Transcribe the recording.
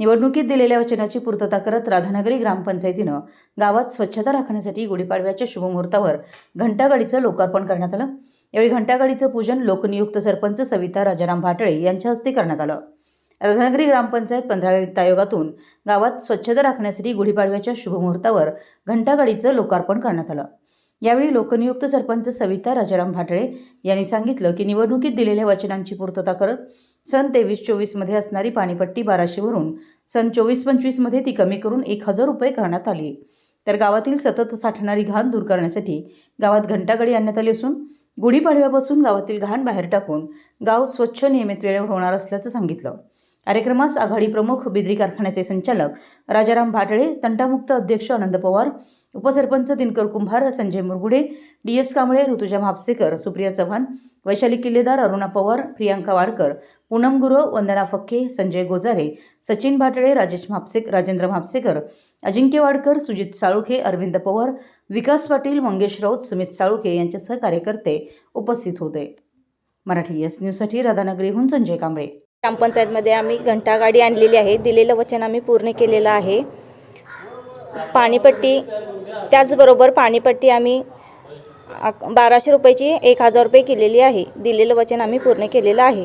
निवडणुकीत दिलेल्या वचनाची पूर्तता करत राधानगरी ग्रामपंचायतीनं गावात स्वच्छता राखण्यासाठी गुढीपाडव्याच्या शुभमुहूर्तावर घंटागाडीचं लोकार्पण करण्यात आलं. यावेळी घंटागाडीचं पूजन लोकनियुक्त सरपंच सविता राजाराम भाटळे यांच्या हस्ते करण्यात आलं. राधानगरी ग्रामपंचायत पंधराव्या वित्त आयोगातून गावात स्वच्छता राखण्यासाठी गुढीपाडव्याच्या शुभमुहूर्तावर घंटागाडीचं लोकार्पण करण्यात आलं. यावेळी लोकनियुक्त सरपंच सविता राजाराम भाटळे यांनी सांगितलं की निवडणुकीत दिलेल्या वचनांची पूर्तता करत सन तेवीस चोवीसमध्ये असणारी पाणीपट्टी बाराशेवरून सन चोवीस पंचवीसमध्ये ती कमी करून एक हजार रुपये करण्यात आली. तर गावातील सतत साठणारी घाण दूर करण्यासाठी गावात घंटागाडी आणण्यात आली असून गुढीपाडव्यापासून गावातील घाण बाहेर टाकून गाव स्वच्छ नियमित वेळेवर होणार असल्याचं सांगितलं. कार्यक्रमास आघाडी प्रमुख बिद्री कारखान्याचे संचालक राजाराम भाटळे तंटामुक्त अध्यक्ष आनंद पवार उपसरपंच दिनकर कुंभार संजय मुरगुडे डी एस कांबळे ऋतुजा म्हापसेकर सुप्रिया चव्हाण वैशाली किल्लेदार अरुणा पवार प्रियांका वाडकर पूनम गुरव वंदना फक्के संजय गोजारे सचिन भाटळे राजेश म्हापसेक राजेंद्र म्हापसेकर अजिंक्य वाडकर सुजित साळुखे अरविंद पवार विकास पाटील मंगेश राऊत सुमित साळुखे यांच्यासह कार्यकर्ते उपस्थित होते. मराठी एस न्यूजसाठी राधानगरीहून संजय कांबळे. ग्रामपंचायतमध्ये आम्ही घंटागाडी आणलेली आहे. दिलेलं वचन आम्ही पूर्ण केलेलं आहे. पाणीपट्टी त्याचबरोबर पाणीपट्टी आम्ही बाराशे रुपयाची एक हजार रुपये केलेली आहे. दिलेलं वचन आम्ही पूर्ण केलेलं आहे.